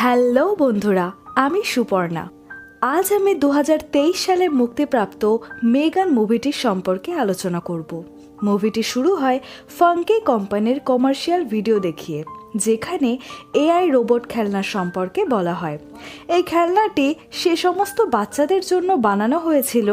Hello বন্ধুরা, আমি সুপর্ণা। আজ আমি দু হাজার তেইশ সালে মুক্তিপ্রাপ্ত মেগান মুভিটির সম্পর্কে আলোচনা করব। মুভিটি শুরু হয় ফাঙ্কি কোম্পানির কমার্শিয়াল ভিডিও দেখিয়ে, যেখানে এআই রোবট খেলনা সম্পর্কে বলা হয়। এই খেলনাটি সে সমস্ত বাচ্চাদের জন্য বানানো হয়েছিল,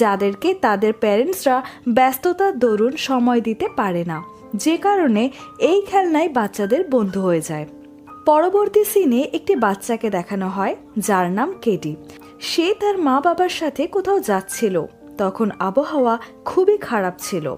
যাদেরকে তাদের প্যারেন্টসরা ব্যস্ততার দরুন সময় দিতে পারে না। যে কারণে এই খেলনায় বাচ্চাদের বন্ধু হয়ে যায়। পরবর্তী সিনে একটি বাচ্চাকে দেখানো হয়, যার নাম কেডি। সে তার মা বাবার সাথে কোথাও যাচ্ছিল। তখন আবহাওয়া খুবই খারাপ ছিল।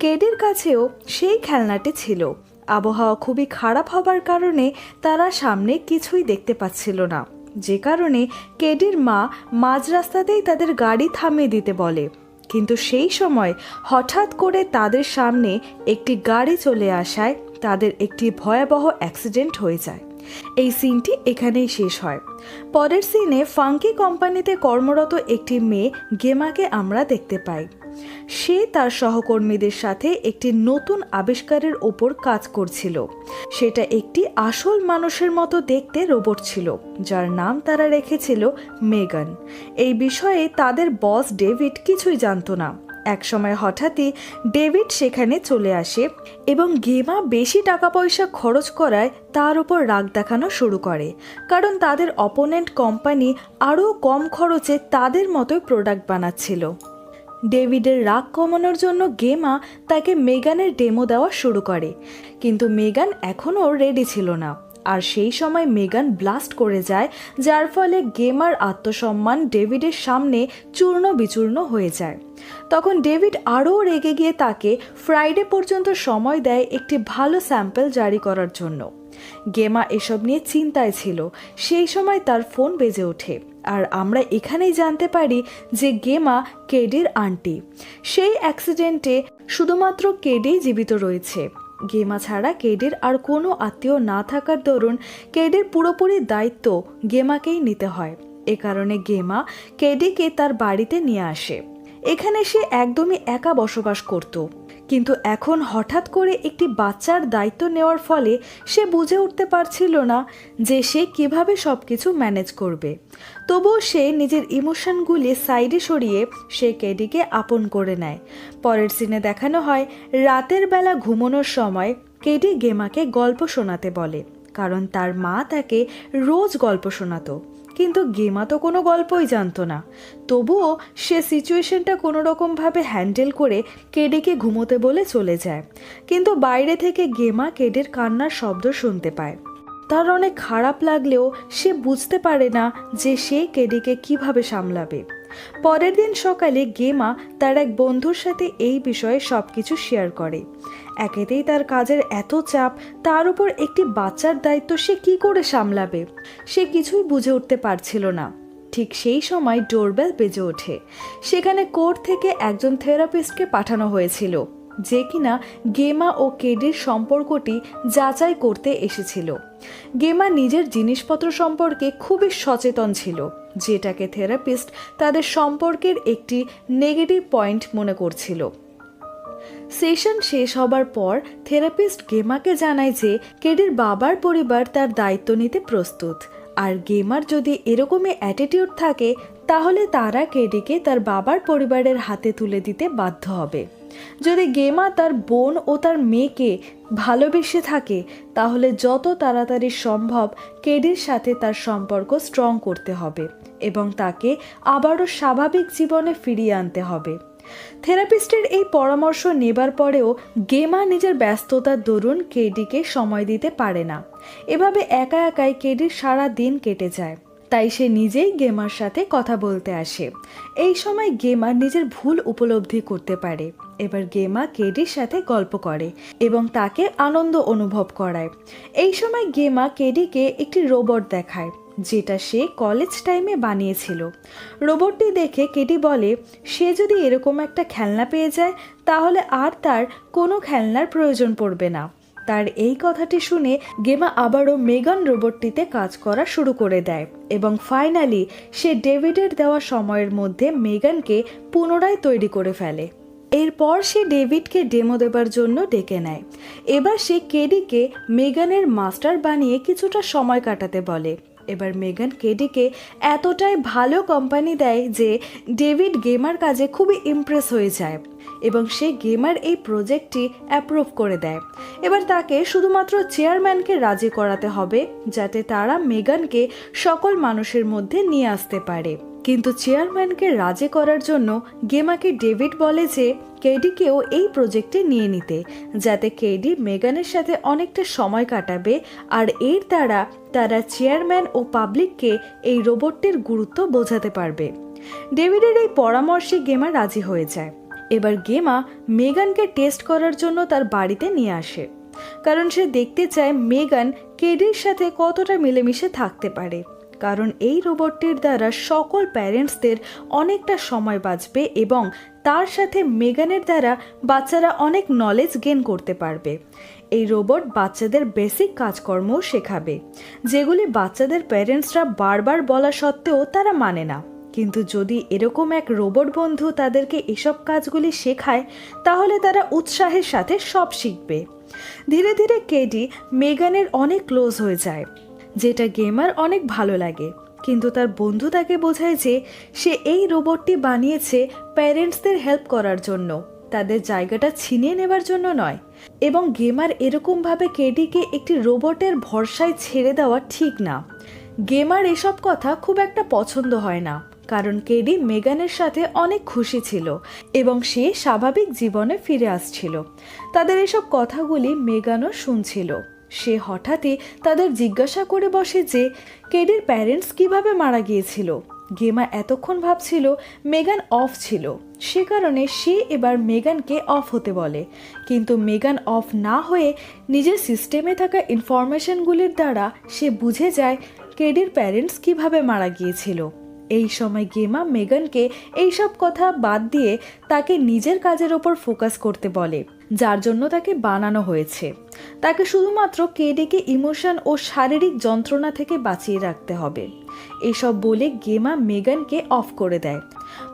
কেডির কাছেও সেই খেলনাটি ছিল। আবহাওয়া খুবই খারাপ হবার কারণে তারা সামনে কিছুই দেখতে পাচ্ছিল না। যে কারণে কেডির মা মাঝ রাস্তাতেই তাদের গাড়ি থামিয়ে দিতে বলে। কিন্তু সেই সময় হঠাৎ করে তাদের সামনে একটি গাড়ি চলে আসায় তাদের একটি ভয়াবহ অ্যাক্সিডেন্ট হয়ে যায়। এই সিনটি এখানেই শেষ হয়। পরের সিনে ফাঙ্কি কোম্পানিতে কর্মরত একটি মেয়ে গেমাকে আমরা দেখতে পাই। সে তার সহকর্মীদের সাথে একটি নতুন আবিষ্কারের ওপর কাজ করছিল। সেটা একটি আসল মানুষের মতো দেখতে রোবট ছিল, যার নাম তারা রেখেছিল মেগান। এই বিষয়ে তাদের বস ডেভিড কিছুই জানতো না। একসময় হঠাৎই ডেভিড সেখানে চলে আসে এবং গেমা বেশি টাকা পয়সা খরচ করায় তার উপর রাগ দেখানো শুরু করে। কারণ তাদের অপোনেন্ট কোম্পানি আরও কম খরচে তাদের মতোই প্রোডাক্ট বানাচ্ছিল। ডেভিডের রাগ কমানোর জন্য গেমা তাকে মেগানের ডেমো দেওয়া শুরু করে। কিন্তু মেগান এখনও রেডি ছিল না। আর সেই সময় মেগান ব্লাস্ট করে যায়, যার ফলে গেমার আত্মসম্মান ডেভিডের সামনে চূর্ণ বিচূর্ণ হয়ে যায়। তখন ডেভিড আরও রেগে গিয়ে তাকে ফ্রাইডে পর্যন্ত সময় দেয় একটি ভালো স্যাম্পল জারি করার জন্য। গেমা এসব নিয়ে চিন্তায় ছিল। সেই সময় তার ফোন বেজে ওঠে। আর আমরা এখানেই জানতে পারি যে গেমা কেডির আন্টি। সেই অ্যাক্সিডেন্টে শুধুমাত্র কেডেই জীবিত রয়েছে। গেমা ছাড়া কেডের আর কোনো আত্মীয় না থাকার দরুন কেডের পুরোপুরি দায়িত্ব গেমাকেই নিতে হয়। এ কারণে গেমা কেডিকে তার বাড়িতে নিয়ে আসে। এখানে সে একদমই একা বসবাস করত। কিন্তু এখন হঠাৎ করে একটি বাচ্চার দায়িত্ব নেওয়ার ফলে সে বুঝে উঠতে পারছিল না যে সে কীভাবে সব কিছু ম্যানেজ করবে। তবুও সে নিজের ইমোশনগুলি সাইডে সরিয়ে সে কেডিকে আপন করে নেয়। পরের সিনে দেখানো হয়, রাতের বেলা ঘুমানোর সময় কেডি গেমাকে গল্প শোনাতে বলে, কারণ তার মা তাকে রোজ গল্প শোনাতো। কিন্তু গেমা তো কোনো গল্পই জানতো না। তবুও সে সিচুয়েশনটা কোনো রকমভাবে হ্যান্ডেল করে কেডেকে ঘুমোতে বলে চলে যায়। কিন্তু বাইরে থেকে গেমা কেডের কান্নার শব্দ শুনতে পায়। তার অনেক খারাপ লাগলেও সে বুঝতে পারে না যে সে কেডিকে কীভাবে সামলাবে। পরের দিন সকালে গেমা তার এক বন্ধুর সাথে এই বিষয়ে সব কিছু শেয়ার করে। একেতেই তার কাজের এত চাপ, তার উপর একটি বাচ্চার দায়িত্ব সে কি করে সামলাবে? সে কিছুই বুঝে উঠতে পারছিল না। ঠিক সেই সময় ডোরবেল বেজে ওঠে। সেখানে কোর্ট থেকে একজন থেরাপিস্টকে পাঠানো হয়েছিল, যে কিনা গেমা ও কেডির সম্পর্কটি যাচাই করতে এসেছিল। গেমা নিজের জিনিসপত্র সম্পর্কে খুবই সচেতন ছিল। যেটাকে থেরাপিস্ট তাদের সম্পর্কের একটি নেগেটিভ পয়েন্ট মনে করছিল। সেশন শেষ হবার পর থেরাপিস্ট গেমাকে জানায় যে কেডির বাবার পরিবার তার দায়িত্ব নিতে প্রস্তুত। আর গেমার যদি এরকমই অ্যাটিটিউড থাকে, তাহলে তারা কেডিকে তার বাবার পরিবারের হাতে তুলে দিতে বাধ্য হবে। যদি গেমা তার বোন ও তার মেয়েকে ভালোবেসে থাকে, তাহলে যত তাড়াতাড়ি সম্ভব কেডির সাথে তার সম্পর্ক স্ট্রং করতে হবে এবং তাকে আবারও স্বাভাবিক জীবনে ফিরিয়ে আনতে হবে। থেরাপিস্টের এই পরামর্শ নেবার পরেও গেমা নিজের ব্যস্ততার দরুন কেডিকে সময় দিতে পারে না। এভাবে একা একাই কেডির সারা দিন কেটে যায়। তাই সে নিজেই গেমার সাথে কথা বলতে আসে। এই সময় গেমার নিজের ভুল উপলব্ধি করতে পারে। এবার গেমা কেডির সাথে গল্প করে এবং তাকে আনন্দ অনুভব করায়। এই সময় গেমা কেডিকে একটি রোবট দেখায়, যেটা সে কলেজ টাইমে বানিয়েছিল। রোবটটি দেখে কেটি বলে, সে যদি এরকম একটা খেলনা পেয়ে যায়, তাহলে আর তার কোনো খেলনার প্রয়োজন পড়বে না। তার এই কথাটি শুনে গেমা আবারও মেগান রোবটটিতে কাজ করা শুরু করে দেয় এবং ফাইনালি সে ডেভিডের দেওয়া সময়ের মধ্যে মেগানকে পুনরায় তৈরি করে ফেলে। এরপর সে ডেভিডকে ডেমো দেবার জন্য ডেকে নেয়। এবার সে কেডিকে মেগানের মাস্টার বানিয়ে কিছুটা সময় কাটাতে বলে। এবার মেগান কেডিকে এতটাই ভালো কোম্পানি দেয় যে ডেভিড গেমার কাজে খুবই ইমপ্রেস হয়ে যায় এবং সে গেমার এই প্রজেক্টটি অ্যাপ্রুভ করে দেয়। এবার তাকে শুধুমাত্র চেয়ারম্যানকে রাজি করাতে হবে, যাতে তারা মেগানকে সকল মানুষের মধ্যে নিয়ে আসতে পারে। কিন্তু চেয়ারম্যানকে রাজি করার জন্য গেমাকে ডেভিড বলে যে কেডিকেও এই প্রজেক্টে নিয়ে নিতে, যাতে কেডি মেগানের সাথে অনেকটা সময় কাটাবে আর এর দ্বারা তারা চেয়ারম্যান ও পাবলিককে এই রোবটটির গুরুত্ব বোঝাতে পারবে। ডেভিডের এই পরামর্শে গেমা রাজি হয়ে যায়। এবার গেমা মেগানকে টেস্ট করার জন্য তার বাড়িতে নিয়ে আসে, কারণ সে দেখতে চায় মেগান কেডির সাথে কতটা মিলেমিশে থাকতে পারে। কারণ এই রোবটটির দ্বারা সকল প্যারেন্টসদের অনেকটা সময় বাঁচবে এবং তার সাথে মেগানের দ্বারা বাচ্চারা অনেক নলেজ গেন করতে পারবে। এই রোবট বাচ্চাদের বেসিক কাজকর্মও শেখাবে, যেগুলি বাচ্চাদের প্যারেন্টসরা বারবার বলা সত্ত্বেও তারা মানে না। কিন্তু যদি এরকম এক রোবট বন্ধু তাদেরকে এসব কাজগুলি শেখায়, তাহলে তারা উৎসাহের সাথে সব শিখবে। ধীরে ধীরে কেডি মেগানের অনেক ক্লোজ হয়ে যায়। যেটা গেমার অনেক ভালো লাগে। কিন্তু তার বন্ধু তাকে বোঝায় যে সে এই রোবটটি বানিয়েছে প্যারেন্টসদের হেল্প করার জন্য। তাদের জায়গাটা ছিনিয়ে নেবার জন্য নয়। এবং গেমার এরকমভাবে কেডিকে একটি রোবটের ভরসায় ছেড়ে দেওয়া ঠিক না। গেমার এসব কথা খুব একটা পছন্দ হয় না। কারণ কেডি মেগানের সাথে অনেক খুশি ছিল এবং সে স্বাভাবিক জীবনে ফিরে আসছিল। তাদের এসব কথাগুলি মেগানও শুনছিল। সে হঠাৎই তাদের জিজ্ঞাসা করে বসে যে, কেডির প্যারেন্টস কীভাবে মারা গিয়েছিল? গেমা এতক্ষণ ভাবছিল মেগান অফ ছিল। সে কারণে সে এবার মেগানকে অফ হতে বলে। কিন্তু মেগান অফ না হয়ে নিজের সিস্টেমে থাকা ইনফরমেশনগুলির দ্বারা সে বুঝে যায় কেডির প্যারেন্টস কীভাবে মারা গিয়েছিল। এই সময় গেমা মেগানকে এইসব কথা বাদ দিয়ে তাকে নিজের কাজের ওপর ফোকাস করতে বলে। যার জন্য তাকে বানানো হয়েছে। তাকে শুধুমাত্র কেডিকে ইমোশন ও শারীরিক যন্ত্রণা থেকে বাঁচিয়ে রাখতে হবে। এসব বলে গেমা মেগানকে অফ করে দেয়।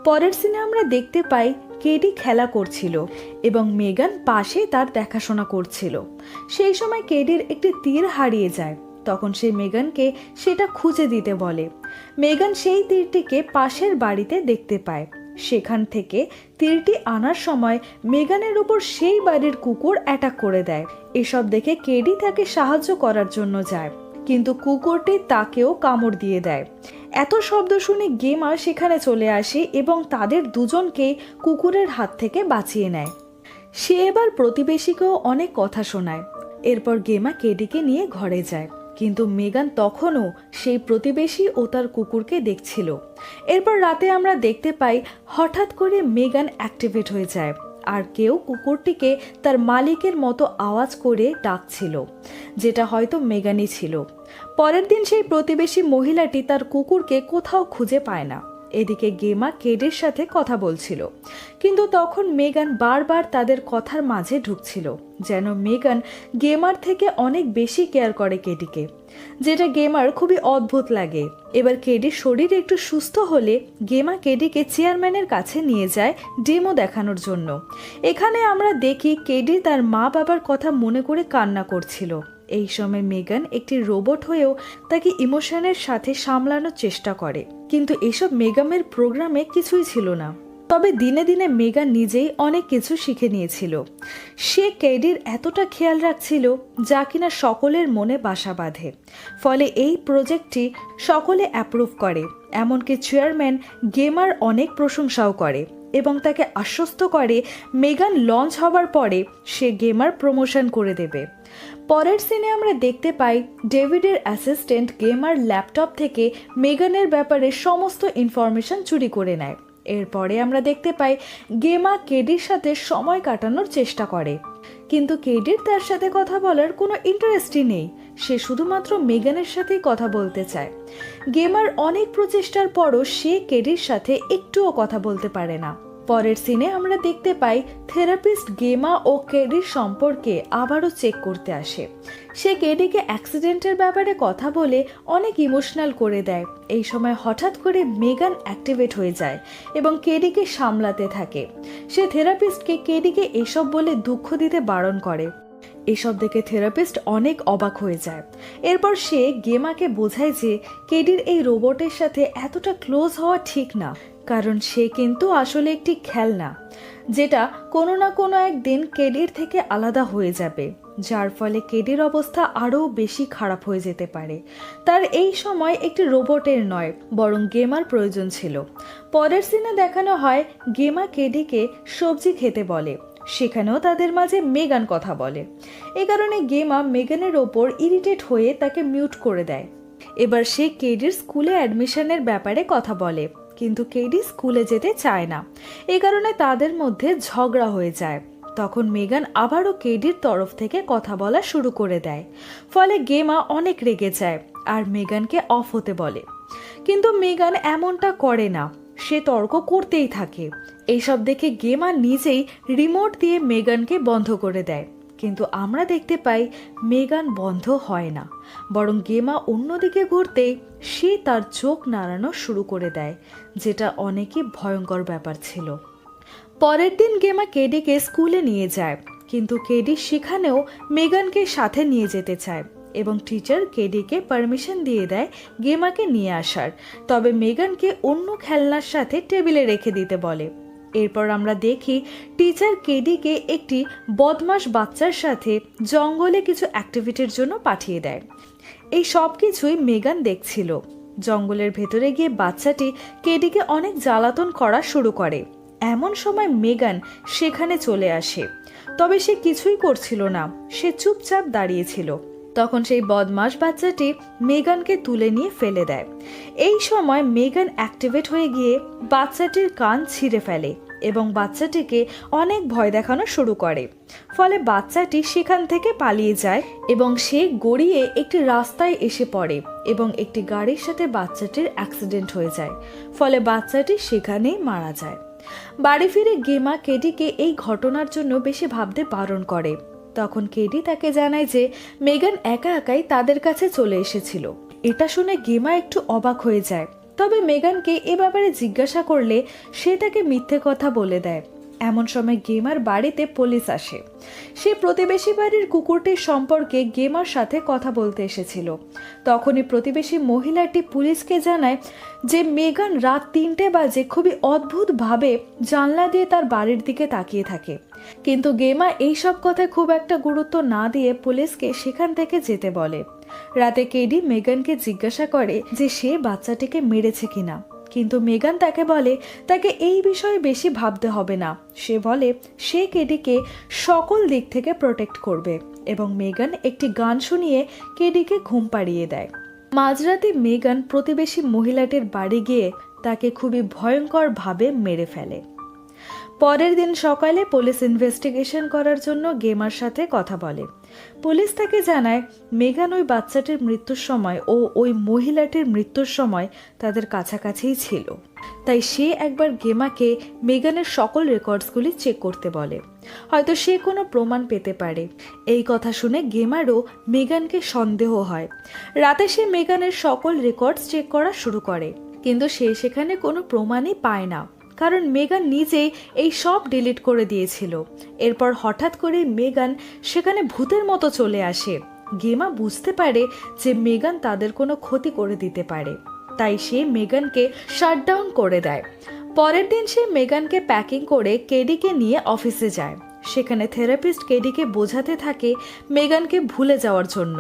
পরের সিনে আমরা দেখতে পাই কেডি খেলা করছিল এবং মেগান পাশে তার দেখাশোনা করছিল। সেই সময় কেডির একটি তীর হারিয়ে যায়। তখন সে মেগানকে সেটা খুঁজে দিতে বলে। মেগান সেই তীরটিকে পাশের বাড়িতে দেখতে পায়। সেখান থেকে তীরটি আনার সময় মেগানের উপর সেই বাড়ির কুকুর অ্যাটাক করে দেয়। এসব দেখে কেডি তাকে সাহায্য করার জন্য যায়, কিন্তু কুকুরটি তাকেও কামড় দিয়ে দেয়। এত শব্দ শুনে গেমা সেখানে চলে আসে এবং তাদের দুজনকে কুকুরের হাত থেকে বাঁচিয়ে নেয়। সে এবার প্রতিবেশীকেও অনেক কথা শোনায়। এরপর গেমা কেডিকে নিয়ে ঘরে যায়। কিন্তু মেগান তখনও সেই প্রতিবেশী ও তার কুকুরকে দেখছিল। এরপর রাতে আমরা দেখতে পাই হঠাৎ করে মেগান অ্যাক্টিভেট হয়ে যায় আর কেউ কুকুরটিকে তার মালিকের মতো আওয়াজ করে ডাকছিল, যেটা হয়তো মেগানই ছিল। পরের দিন সেই প্রতিবেশী মহিলাটি তার কুকুরকে কোথাও খুঁজে পায় না। এদিকে গেমা কেডের সাথে কথা বলছিল। কিন্তু তখন মেগান বারবার তাদের কথার মাঝে ঢুকছিল, যেন মেগান গেমার থেকে অনেক বেশি কেয়ার করে কেডিকে। যেটা গেমার খুবই অদ্ভুত লাগে। এবার কেডির শরীর একটু সুস্থ হলে গেমা কেডিকে চেয়ারম্যানের কাছে নিয়ে যায় ডেমো দেখানোর জন্য। এখানে আমরা দেখি কেডি তার মা বাবার কথা মনে করে কান্না করছিল। এই সময় মেগান একটি রোবট হয়েও তাকে ইমোশনের সাথে সামলানোর চেষ্টা করে। কিন্তু এসব মেগামের প্রোগ্রামে কিছুই ছিল না। তবে দিনে দিনে মেগান নিজেই অনেক কিছু শিখে নিয়েছিল। সে কেডির এতটা খেয়াল রাখছিল যা কিনা সকলের মনে বাসা বাঁধে। ফলে এই প্রজেক্টটি সকলে অ্যাপ্রুভ করে। এমনকি চেয়ারম্যান গেমার অনেক প্রশংসাও করে এবং তাকে আশ্বস্ত করে মেগান লঞ্চ হবার পরে সে গেমার প্রমোশন করে দেবে। পরের সিনে আমরা দেখতে পাই ডেভিডের অ্যাসিস্ট্যান্ট গেমার ল্যাপটপ থেকে মেগানের ব্যাপারে সমস্ত ইনফরমেশন চুরি করে নেয়। এরপরে আমরা দেখতে পাই গেমা কেডির সাথে সময় কাটানোর চেষ্টা করে। কিন্তু কেডির তার সাথে কথা বলার কোনো ইন্টারেস্টই নেই। সে শুধুমাত্র মেগানের সাথেই কথা বলতে চায়। গেমার অনেক প্রচেষ্টার পরও সে কেডির সাথে একটুও কথা বলতে পারে না। পরের সিনে আমরা দেখতে পাই থেরাপিস্ট গেমা ও কেডির সম্পর্কে আবারও চেক করতে আসে। সে কেডিকে অ্যাক্সিডেন্টের ব্যাপারে কথা বলে অনেক ইমোশনাল করে দেয়। এই সময় হঠাৎ করে মেগান অ্যাক্টিভেট হয়ে যায় এবং কেডিকে সামলাতে থাকে। সে থেরাপিস্টকে কেডিকে এসব বলে দুঃখ দিতে বারণ করে। এসব দেখে থেরাপিস্ট অনেক অবাক হয়ে যায়। এরপর সে গেমাকে বোঝায় যে কেডির এই রোবটের সাথে এতটা ক্লোজ হওয়া ঠিক না। কারণ সে কিন্তু আসলে একটি খেলনা, যেটা কোনো না কোনো একদিন কেডির থেকে আলাদা হয়ে যাবে, যার ফলে কেডির অবস্থা আরও বেশি খারাপ হয়ে যেতে পারে। তার এই সময় একটি রোবটের নয়, বরং গেমার প্রয়োজন ছিল। পরের সিনে দেখানো হয়, গেমা কেডিকে সবজি খেতে বলে, সেখানেও তাদের মাঝে মেগান কথা বলে। এ কারণে গেমা মেগানের ওপর ইরিটেট হয়ে তাকে মিউট করে দেয়। এবার সে কেডির স্কুলে অ্যাডমিশনের ব্যাপারে কথা বলে। কিন্তু কেডি স্কুলে যেতে চায় না। এ কারণে তাদের মধ্যে ঝগড়া হয়ে যায়। তখন মেগান আবারও কেডির তরফ থেকে কথা বলা শুরু করে দেয়। ফলে গেমা অনেক রেগে যায় আর মেগানকে অফ হতে বলে। কিন্তু মেগান এমনটা করে না। সে তর্ক করতেই থাকে। এইসব দেখে গেমা নিজেই রিমোট দিয়ে মেগানকে বন্ধ করে দেয়। কিন্তু আমরা দেখতে পাই মেগান বন্ধ হয় না। বরং গেমা অন্যদিকে ঘুরতেই সে তার চোখ নাড়ানো শুরু করে দেয়, যেটা অনেকই ভয়ঙ্কর ব্যাপার ছিল। পরের দিন গেমা কেডিকে স্কুলে নিয়ে যায়, কিন্তু কেডি সেখানেও মেগানকে সাথে নিয়ে যেতে চায় এবং টিচার কেডিকে পারমিশন দিয়ে দেয় গেমাকে নিয়ে আসার। তবে মেগানকে অন্য খেলনার সাথে টেবিলে রেখে দিতে বলে। এরপর আমরা দেখি টিচার কেডিকে একটি বদমাস বাচ্চার সাথে জঙ্গলে কিছু অ্যাক্টিভিটির জন্য পাঠিয়ে দেয়। এই সব কিছুই মেগান দেখছিল। জঙ্গলের ভেতরে গিয়ে বাচ্চাটি কেডিকে অনেক জ্বালাতন করা শুরু করে। এমন সময় মেগান সেখানে চলে আসে। তবে সে কিছুই করছিল না। সে চুপচাপ দাঁড়িয়েছিল তখন সেই বদমাস বাচ্চাটি মেগানকে তুলে নিয়ে ফেলে দেয়। এই সময় মেগান অ্যাক্টিভেট হয়ে গিয়ে বাচ্চাটির কান ছিঁড়ে ফেলে এবং বাচ্চাটিকে অনেক ভয় দেখানো শুরু করে। ফলে বাচ্চাটি সেখান থেকে পালিয়ে যায় এবং সে গড়িয়ে একটি রাস্তায় এসে পড়ে এবং একটি গাড়ির সাথে বাচ্চাটির অ্যাক্সিডেন্ট হয়ে যায়। ফলে বাচ্চাটি সেখানেই মারা যায়। বাড়ি ফিরে গেমা কেডিকে এই ঘটনার জন্য বেশি ভাবতে বারণ করে। তখন কেডি তাকে জানায় যে মেগান একা একাই তাদের কাছে চলে এসেছিল। এটা শুনে গেমা একটু অবাক হয়ে যায়। তবে মেগানকে এ ব্যাপারে জিজ্ঞাসা করলে সে তাকে মিথ্যে কথা বলে দেয়। এমন সময় গেমার বাড়িতে পুলিশ আসে। সে প্রতিবেশী বাড়ির কুকুরটির সম্পর্কে গেমার সাথে কথা বলতে এসেছিল। তখনই প্রতিবেশী মহিলাটি পুলিশকে জানায় যে মেগান রাত তিনটে বাজে খুবই অদ্ভুতভাবে জানলা দিয়ে তার বাড়ির দিকে তাকিয়ে থাকে। কিন্তু গেমা এইসব কথায় খুব একটা গুরুত্ব না দিয়ে পুলিশকে সেখান থেকে যেতে বলে। রাতে কেডি মেগানকে জিজ্ঞাসা করে যে সে বাচ্চাটিকে মেরেছে কিনা। কিন্তু মেগান তাকে বলে, তাকে এই বিষয়ে বেশি ভাবতে হবে না। সে বলে, সে কেডিকে সকল দিক থেকে প্রোটেক্ট করবে। এবং মেগান একটি গান শুনিয়ে কেডিকে ঘুম পাড়িয়ে দেয়। মাঝরাতে মেগান প্রতিবেশী মহিলাটির বাড়ি গিয়ে তাকে খুবই ভয়ঙ্করভাবে মেরে ফেলে। পরের দিন সকালে পুলিশ ইনভেস্টিগেশন করার জন্য গেমার সাথে কথা বলে। পুলিশ তাকে জানায়, মেগান ওই বাচ্চাটির মৃত্যুর সময় ও ওই মহিলাটির মৃত্যুর সময় তাদের কাছাকাছিই ছিল। তাই সে একবার গেমাকে মেগানের সকল রেকর্ডসগুলি চেক করতে বলে। হয়তো সে কোনো প্রমাণ পেতে পারে। এই কথা শুনে গেমারও মেগানকে সন্দেহ হয়। রাতে সে মেগানের সকল রেকর্ডস চেক করা শুরু করে, কিন্তু সে সেখানে কোনো প্রমাণই পায় না। কারণ মেগান নিজেই এই সব ডিলিট করে দিয়েছিল। এরপর হঠাৎ করে মেগান সেখানে ভূতের মতো চলে আসে। গেমা বুঝতে পারে যে মেগান তাদের কোনো ক্ষতি করে দিতে পারে। তাই সে মেগানকে শাটডাউন করে দেয়। পরের দিন সে মেগানকে প্যাকিং করে কেডিকে নিয়ে অফিসে যায়। সেখানে থেরাপিস্ট কেডিকে বোঝাতে থাকে মেগানকে ভুলে যাওয়ার জন্য।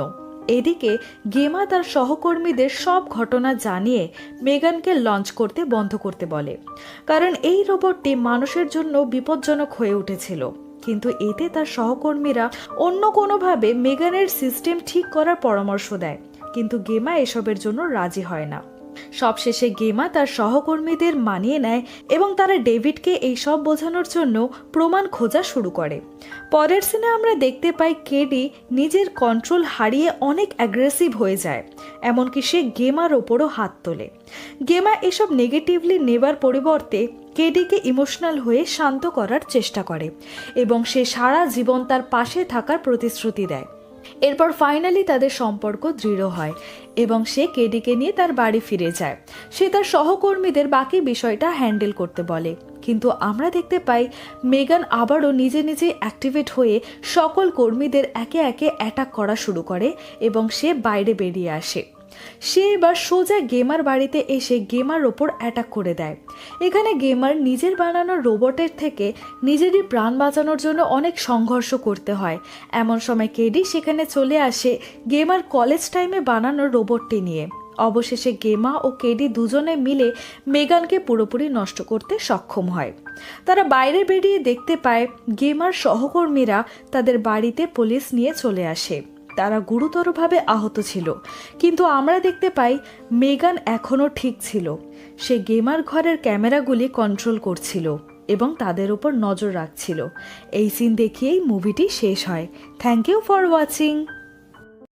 এদিকে গেমা তার সহকর্মীদের সব ঘটনা জানিয়ে মেগানকে লঞ্চ করতে বন্ধ করতে বলে। কারণ এই রোবটটি মানুষের জন্য বিপজ্জনক হয়ে উঠেছিল। কিন্তু এতে তার সহকর্মীরা অন্য কোনোভাবে মেগানের সিস্টেম ঠিক করার পরামর্শ দেয়। কিন্তু গেমা এসবের জন্য রাজি হয় না। সবশেষে গেমা তার সহকর্মীদের মানিয়ে নেয় এবং তারা ডেভিডকে এই সব বোঝানোর জন্য প্রমাণ খোঁজা শুরু করে। পরের সিনে আমরা দেখতে পাই কেডি নিজের কন্ট্রোল হারিয়ে অনেক অ্যাগ্রেসিভ হয়ে যায়, এমনকি সে গেমার ওপরও হাত তোলে। গেমা এসব নেগেটিভলি নেবার পরিবর্তে কেডিকে ইমোশনাল হয়ে শান্ত করার চেষ্টা করে এবং সে সারা জীবন তার পাশে থাকার প্রতিশ্রুতি দেয়। এরপর ফাইনালি তাদের সম্পর্ক দৃঢ় হয় এবং সে কেডিকে নিয়ে তার বাড়ি ফিরে যায়। সে তার সহকর্মীদের বাকি বিষয়টা হ্যান্ডেল করতে বলে। কিন্তু আমরা দেখতে পাই, মেগান আবারও নিজে নিজে অ্যাক্টিভেট হয়ে সকল কর্মীদের একে একে অ্যাটাক করা শুরু করে এবং সে বাইরে বেরিয়ে আসে। সে এবার সোজা গেমার বাড়িতে এসে গেমার ওপর অ্যাটাক করে দেয়। এখানে গেমার নিজের বানানো রোবটের থেকে নিজেরই প্রাণ বাঁচানোর জন্য অনেক সংঘর্ষ করতে হয়। এমন সময় কেডি সেখানে চলে আসে গেমার কলেজ টাইমে বানানো রোবটটি নিয়ে। অবশেষে গেমা ও কেডি দুজনে মিলে মেগানকে পুরোপুরি নষ্ট করতে সক্ষম হয়। তারা বাইরে বেরিয়ে দেখতে পায় গেমার সহকর্মীরা তাদের বাড়িতে পুলিশ নিয়ে চলে আসে। তারা গুরুতরভাবে আহত ছিল। কিন্তু আমরা দেখতে পাই, মেগান এখনও ঠিক ছিল। সে গেমার ঘরের ক্যামেরাগুলি কন্ট্রোল করছিল এবং তাদের উপর নজর রাখছিল। এই সিন দেখিয়েই মুভিটি শেষ হয়। Thank you for watching.